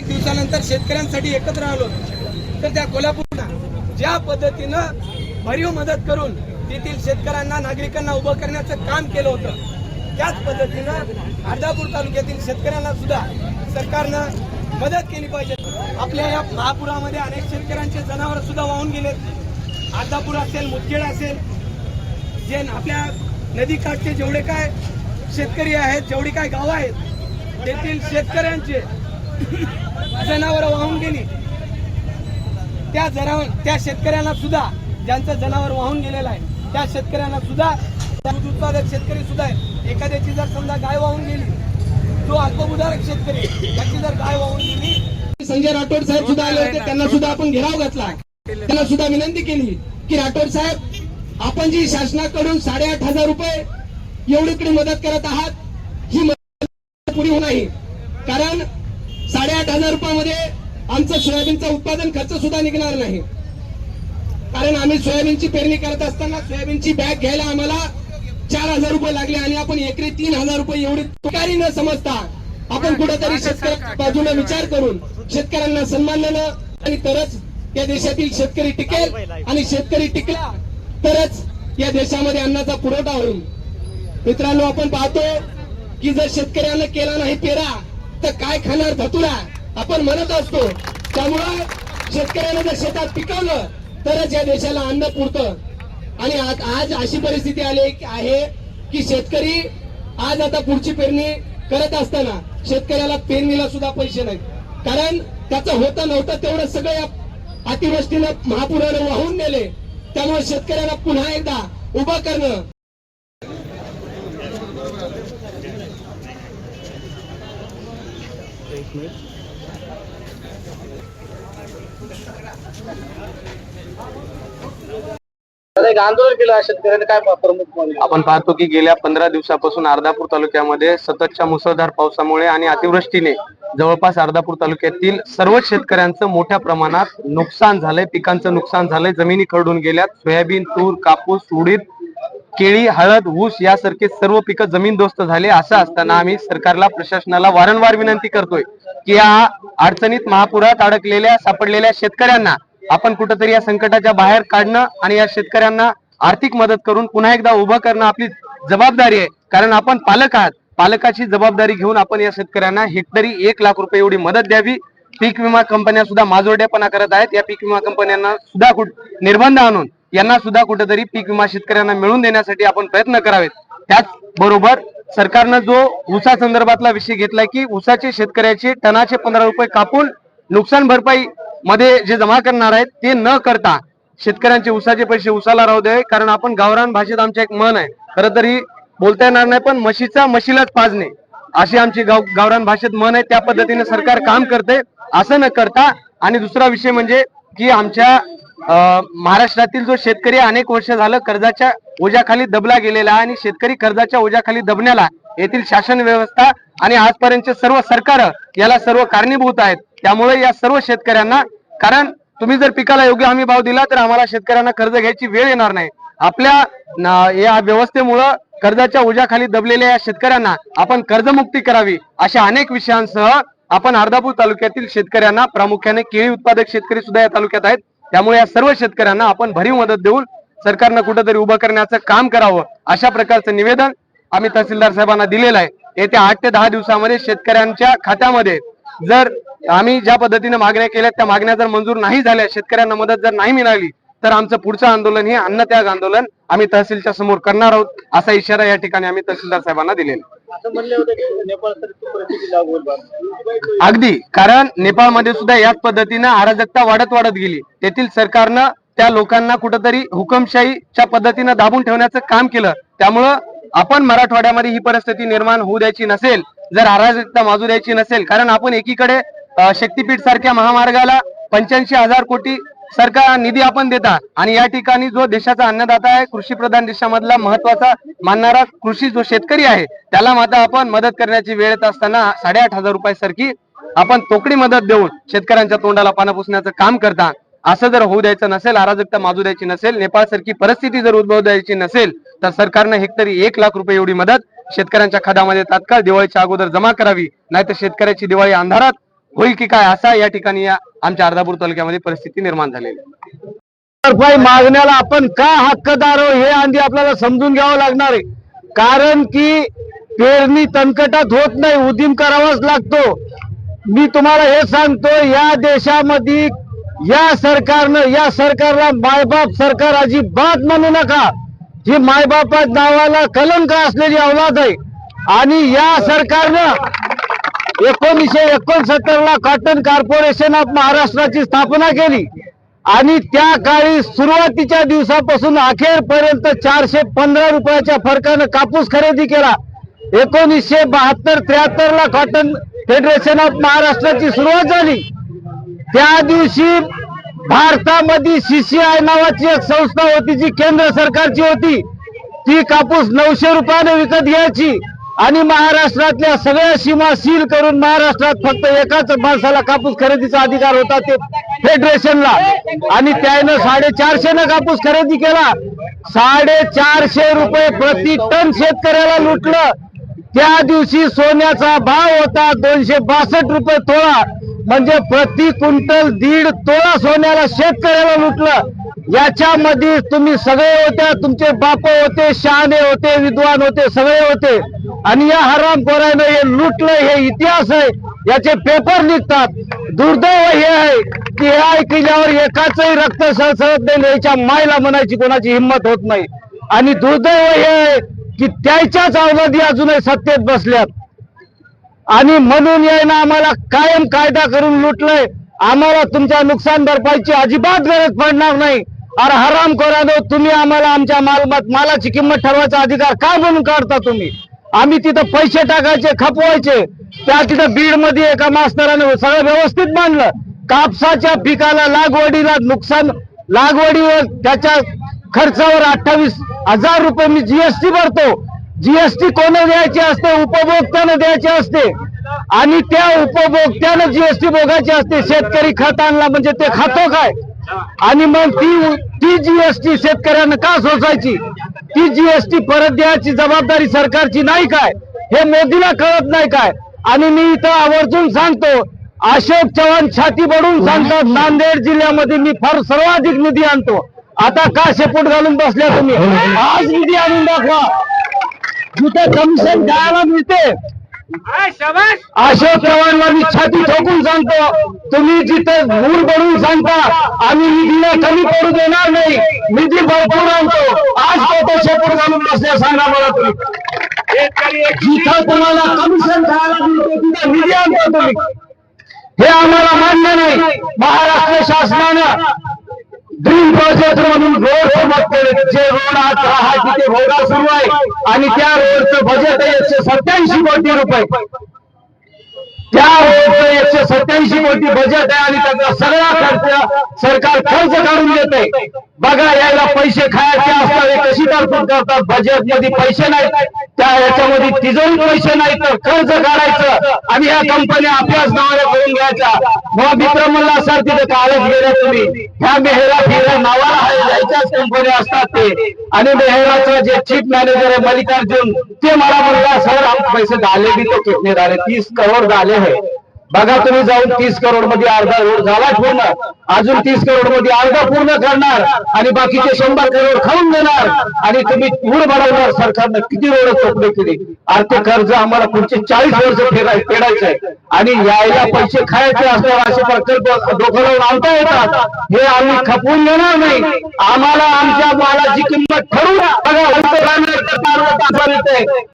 एक दिवसानंतर शेतकऱ्यांसाठी एकत्र आलो. तर त्या कोल्हापूरला ज्या पद्धतीनं भरीव मदत करून तेथील शेतकऱ्यांना नागरिकांना उभं करण्याचं काम केलं होतं त्याच पद्धतीनं अर्धापूर तालुक्यातील शेतकऱ्यांना सुद्धा सरकारनं मदत केली पाहिजे. आपल्या या महापुरामध्ये अनेक शेतकऱ्यांचे जनावर सुद्धा वाहून गेलेत. अर्धापूर असेल मुदखेड असेल जे आपल्या नदीकाठचे जेवढे काय शेतकरी आहेत जेवढी काय गावं आहेत तेथील शेतकऱ्यांचे जनावर वाहून गेली. त्या जनावर त्या शेतकऱ्यांना सुद्धा ज्यांचं जनावर वाहून गेलेलं आहे त्या शेतकऱ्यांना सुद्धा दूध उत्पादक शेतकरी सुद्धा आहे. एखाद्याची जर समजा गाय वाहून गेली जो अल्पभूधारक शेतकरी त्याची जर गाय वाहून गेली संजय राठोड साहेब सुद्धा आले होते त्यांना सुद्धा आपण घेराव घातला. त्यांना सुद्धा विनंती केली की राठोड साहेब आपण जी शासनाकडून साडेआठ हजार रुपये एवढीकडे मदत करत आहात ही मदत पुरी होणार कारण साडेआठ हजार रुपयामध्ये आमचं सोयाबीनचं उत्पादन खर्च सुद्धा निघणार नाही. कारण आम्ही सोयाबीनची पेरणी करत असताना सोयाबीनची बॅग घ्यायला आम्हाला चार हजार रुपये लागले आणि आपण एकरी तीन हजार रुपये एवढी तुकारी न समजता आपण कुठेतरी शेतकऱ्या बाजूला विचार करून शेतकऱ्यांना सन्मान देणं आणि तरच या देशातील शेतकरी टिकेल आणि शेतकरी टिकला तरच या देशामध्ये अन्नाचा पुरवठा होईल. मित्रांनो आपण पाहतो की जर शेतकऱ्यांना केला नाही पेरा तर काय खाणार धतुरा? आपण म्हणत असतो. त्यामुळं शेतकऱ्यानं जर शेतात पिकवलं तरच या देशाला अन्न पुरतं. आणि आज अशी परिस्थिती आली आहे की शेतकरी आज आता पुढची पेरणी करत असताना शेतकऱ्याला पेरणीला सुद्धा पैसे नाहीत. कारण त्याचं होतं नव्हतं तेवढं सगळं या अतिवृष्टीनं महापुरानं वाहून नेले. त्यामुळे शेतकऱ्याला पुन्हा एकदा उभं करणं एक आंदोलन केलं शेतकऱ्यांनी. काय प्रमुख आपण पाहतो की गेल्या पंधरा दिवसापासून अर्धापूर तालुक्यामध्ये सततच्या मुसळधार पावसामुळे आणि अतिवृष्टीने जवळपास अर्धापूर तालुक्यातील सर्वच शेतकऱ्यांचं मोठ्या प्रमाणात नुकसान झालंय पिकांचं नुकसान झालंय जमिनी खरडून गेल्यात. सोयाबीन तूर कापूस उडीद केळी हळद ऊस यासारखे सर्व पिकं जमीनदोस्त झाले असं असताना आम्ही सरकारला प्रशासनाला वारंवार विनंती करतोय की या अडचणीत महापुरात अडकलेल्या सापडलेल्या शेतकऱ्यांना आपण कुठंतरी या संकटाच्या बाहेर काढणं आणि या शेतकऱ्यांना आर्थिक मदत करून पुन्हा एकदा उभं करणं आपली जबाबदारी आहे. कारण आपण पालक आहात. पालकाची जबाबदारी घेऊन आपण या शेतकऱ्यांना हेक्टरी एक लाख रुपये एवढी मदत द्यावी. पीक विमा कंपन्या सुद्धा माजोरडेपणा करत आहेत. या पीक विमा कंपन्यांना सुद्धा निर्बंध आणून यांना सुद्धा कुठेतरी पीक विमा शेतकऱ्यांना मिळवून देण्यासाठी आपण प्रयत्न करावेत. त्याच बरोबर सरकारनं जो ऊसा संदर्भातला विषय घेतलाय की ऊसाचे शेतकऱ्याचे टनाचे पंधरा रुपये कापून नुकसान भरपाई मध्ये जे जमा करणार आहेत ते न करता शेतकऱ्यांचे उसाचे पैसे उसाला राहू दे कारण आपण गावरान भाषेत आमचं एक मन आहे. खरं तरी बोलता येणार नाही पण म्हशीचा म्हशीलाच पाजणे अशी आमची गाव गावरान भाषेत मन आहे. त्या पद्धतीने सरकार काम करते असं न करता. आणि दुसरा विषय म्हणजे की आमच्या महाराष्ट्रातील जो शेतकरी अनेक वर्ष झालं कर्जाच्या ओझ्याखाली दबला गेलेला आहे आणि शेतकरी कर्जाच्या ओझ्याखाली दबण्याला येथील शासन व्यवस्था आणि आजपर्यंतचे सर्व सरकार याला सर्व कारणीभूत आहेत. त्यामुळे या सर्व शेतकऱ्यांना कारण तुम्ही जर पिकाला योग्य हमी भाव दिला तर आम्हाला शेतकऱ्यांना कर्ज घ्यायची वेळ येणार नाही. आपल्या या व्यवस्थेमुळं कर्जाच्या ओझ्याखाली दबलेल्या या शेतकऱ्यांना आपण कर्जमुक्ती करावी अशा अनेक विषयांसह आपण अर्धापूर तालुक्यातील शेतकऱ्यांना प्रामुख्याने केळी उत्पादक शेतकरी सुद्धा या तालुक्यात आहेत. त्यामुळे या सर्व शेतकऱ्यांना आपण भरीव मदत देऊन सरकारनं कुठेतरी उभं करण्याचं काम करावं अशा प्रकारचं निवेदन आम्ही तहसीलदार साहेबांना दिलेलं आहे. येत्या आठ ते दहा दिवसामध्ये शेतकऱ्यांच्या खात्यामध्ये जर आम्ही ज्या पद्धतीने मागण्या केल्या त्या मागण्या जर मंजूर नाही झाल्या शेतकऱ्यांना मदत जर नाही मिळाली तर आमचं पुढचं आंदोलन हे अन्नत्याग आंदोलन आम्ही तहसीलच्या समोर करणार आहोत असा इशारा या ठिकाणी आम्ही तहसीलदार साहेबांना दिलेला असं म्हणले होते की नेपाळ परिस्थिती लागू होईल अगदी. कारण नेपाळमध्ये सुद्धा याच पद्धतीनं अराजकता वाढत वाढत गेली. तेथील सरकारनं त्या लोकांना कुठंतरी हुकमशाहीच्या पद्धतीनं दाबून ठेवण्याचं काम केलं. त्यामुळं आपण मराठवाड्यामध्ये ही परिस्थिती निर्माण होऊ द्यायची नसेल जर अराजकता माजू द्यायची नसेल कारण आपण एकीकडे शक्तीपीठ सारख्या महामार्गाला पंच्याऐंशी हजार कोटी सरकार निधी आपण देता आणि या ठिकाणी जो देशाचा अन्नदाता आहे कृषी प्रधान देशामधला महत्त्वाचा मानणारा कृषी जो शेतकरी आहे त्याला मात्र आपण मदत करण्याची वेळ येत असताना साडेआठ हजार रुपयासारखी आपण तोकडी मदत देऊन शेतकऱ्यांच्या तोंडाला पानं पुसण्याचं काम करता. असं जर होऊ द्यायचं नसेल अराजकता माजू द्यायची नसेल नेपाळ सारखी परिस्थिती जर उद्भव द्यायची नसेल तर सरकारनं हेक्टरी एक लाख रुपये एवढी मदत शेतकऱ्यांच्या खात्यामध्ये तात्काळ दिवाळीच्या अगोदर जमा करावी नाहीतर शेतकऱ्याची दिवाळी अंधारात होईल की काय असा या ठिकाणी आमच्या अर्धापूर तालुक्यामध्ये परिस्थिती निर्माण झालेली भरपाई मागण्याला आपण का हक्कदार हो हे आधी आपल्याला समजून घ्यावं लागणार आहे. कारण की पेरणी तणकटात होत नाही उदीम करावाच लागतो. मी तुम्हाला हे सांगतो या देशामध्ये या सरकारनं या सरकारला मायबाप सरकार अजिबात म्हणू नका. ही मायबापा नावाला कलंक असलेली अवलाद आहे. आणि या सरकारनं एकोणीसशे एकोणसत्तर ला कॉटन कॉर्पोरेशन ऑफ महाराष्ट्राची स्थापना केली. आणि त्या काळी सुरुवातीच्या दिवसापासून अखेरपर्यंत चारशे पंधरा रुपयाच्या फरकानं कापूस खरेदी केला. एकोणीसशे बहात्तर त्र्याहत्तर ला कॉटन फेडरेशन ऑफ महाराष्ट्राची सुरुवात झाली. त्या दिवशी भारतामध्ये सीसीआय नावाची एक संस्था होती जी केंद्र सरकारची होती. ती कापूस नऊशे रुपयाने विकत घ्यायची. आणि महाराष्ट्रातल्या सगळ्या सीमा सील करून महाराष्ट्रात फक्त एकाच माणसाला कापूस खरेदीचा अधिकार होता ते फेडरेशनला. आणि त्यानं साडेचारशे न कापूस खरेदी केला. साडेचारशे रुपये प्रति टन शेतकऱ्याला लुटलं. त्या दिवशी सोन्याचा भाव होता दोनशे बासष्ट रुपये तोळा. म्हणजे प्रति क्विंटल दीड तोळा सोन्याला शेतकऱ्याला लुटलं. याच्यामध्ये तुम्ही सगळे होत्या तुमचे बाप होते शहाणे होते विद्वान होते सगळे होते. आणि या हराम कोरायनं हे लुटलं हे इतिहास आहे याचे पेपर निघतात. दुर्दैव हे आहे की हे ऐकल्यावर एकाचही रक्त सळसळत नाही याच्या मायला म्हणायची कोणाची हिंमत होत नाही. आणि दुर्दैव हे आहे की त्याच्याच अवलंदी अजूनही सत्तेत बसल्यात. आणि म्हणून यायनं आम्हाला कायम कायदा करून लुटलंय. आम्हाला तुमच्या नुकसान भरपाईची अजिबात गरज पडणार नाही. अरे हराम करानो तुम्ही आम्हाला आमच्या मालमत मालाची किंमत ठरवायचा अधिकार काय म्हणून काढता तुम्ही? आम्ही तिथं पैसे टाकायचे खपवायचे. त्या तिथं बीडमध्ये एका मास्तराने सगळं व्यवस्थित मांडलं कापसाच्या पिकाला लागवडीला नुकसान लागवडीवर त्याच्या खर्चावर अठ्ठावीस हजार रुपये मी जीएसटी भरतो. जीएसटी कोण द्यायची असते? उपभोक्त्यानं द्यायची असते. आणि त्या उपभोक्त्यानं जीएसटी भोगायची असते. शेतकरी खत आणला म्हणजे ते खातो काय? आणि मग ती ती जीएसटी शेतकऱ्यांना का सोसायची? ती जीएसटी परत द्यायची जबाबदारी सरकारची नाही काय? हे मोदीला कळत नाही काय? आणि मी इथं आवर्जून सांगतो अशोक चव्हाण छाती बडून सांगतात नांदेड जिल्ह्यामध्ये मी फार सर्वाधिक निधी आणतो. आता का शेपूट घालून बसल्या तुम्ही? आज निधी आणून दाखवा. जिथे कमिशन द्यायला मिळते अशोक चव्हाणला मी छाती ठोकून सांगतो. तुम्ही जिथे मूळ बनवून सांगता आम्ही निधीला कमी पडू देणार नाही. निधी भरपूर आणतो. आज तो शेपूर घालून बसल्या सांगा मला तुम्ही. जिथं तुम्हाला कमिशन खायला मिळते तिथे निधी आणतो तुम्ही. हे आम्हाला मान्य नाही. महाराष्ट्र शासनानं ड्रीम प्रोजेक्ट म्हणून रोड सुरुवात केले. जे रोड आज हा तिथे रोडा सुरू आहे. आणि त्या रोडचं बजेट आहे एकशे सत्याऐंशी कोटी रुपये. त्या रोडचं एकशे सत्याऐंशी कोटी बजेट आहे आणि त्याचा सगळा खर्च सरकार खर्च काढून देत आहे बघा यायला पैसे खायचे असतात कशी तरतूद करतात? बजेटमध्ये पैसे नाहीत. त्या याच्यामध्ये तिजोरी पैसे नाही तर कर्ज काढायचं आणि या कंपन्या आपल्याच नावाने करून घ्यायच्या. मग मित्र म्हणला सर तिथे कालच गेले तुम्ही. ह्या मेहरा फिरा नावाला आहे याच्याच कंपन्या असतात ते. आणि मेहराचं जे चीफ मॅनेजर आहे मल्लिकार्जुन ते मला म्हणला सर आम पैसे झाले बी तो कितने झाले? तीस करोड झाले है बघा तुम्ही जाऊन तीस करोडमध्ये अर्धा रोड झाला पूर्ण. अजून तीस करोडमध्ये अर्धा पूर्ण करणार आणि बाकीचे शंभर करोड खाऊन देणार. आणि तुम्ही पूर बनवणार सरकारनं किती रोड चोपले केली आणि ते कर्ज आम्हाला पुढचे चाळीस वर्ष फेडाय फेडायचे आहे. आणि यायला पैसे खायचे असल्यावर असे प्रकल्प डोकं आणता येतात. हे आम्ही खपवून देणार नाही. आम्हाला आमच्या मालाची किंमत ठरवून बघा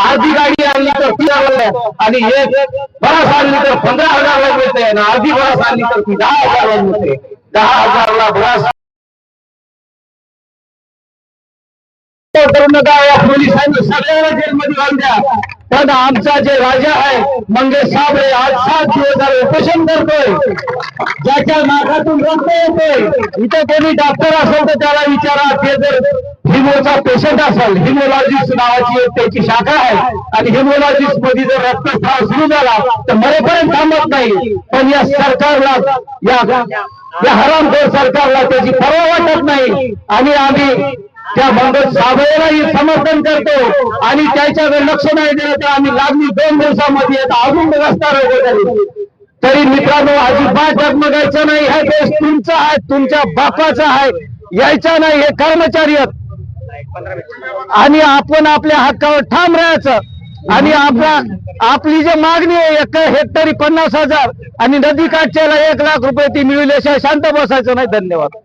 अर्धी गाडी आणली तर ती आणि एक बराच आणली तर पंधरा हजारला मिळते ना अर्धी भरास आली तर ती दहा हजारला मिळते दहा हजारला भरास. करू नका या पोलिसांनी सगळ्याला जेलमध्ये घालून द्या. पण आमचा जे राजा आहे मंगेश साबळे आज सात दिवस उपोषण करतोय. ज्याच्या नाकातून रक्त येतोय. इथं कोणी डॉक्टर असेल तर त्याला विचारा ते जर हिमोचा पेशंट असेल हिमोलॉजिस्ट नावाची एक त्याची शाखा आहे. आणि हिमोलॉजिस्टमध्ये जर रक्तस्राव सुरू झाला तर मरेपर्यंत थांबत नाही. पण या सरकारला या या हरामखोर सरकारला त्याची पर्वा वाटत नाही. आणि आम्ही त्या मंगल साबळेलाही समर्थन करतो. आणि त्याच्याकडे लक्ष नाही दिलं तर आम्ही लागली दोन दिवसामध्ये आता अजून रस्ता रोको तरी. मित्रांनो अजिबात जगमगायचं नाही. हा देश तुमचा आहे तुमच्या बापाचा आहे. यायचा नाही हे कर्मचारी आहेत. आणि आपण आपल्या हक्कावर ठाम राहायचं. आणि आपला आपली जी मागणी आहे एक हेक्टरी पन्नास हजार आणि नदी काठच्याला एक लाख रुपये ती मिळविल्याशिवाय शांत बसायचं नाही. धन्यवाद.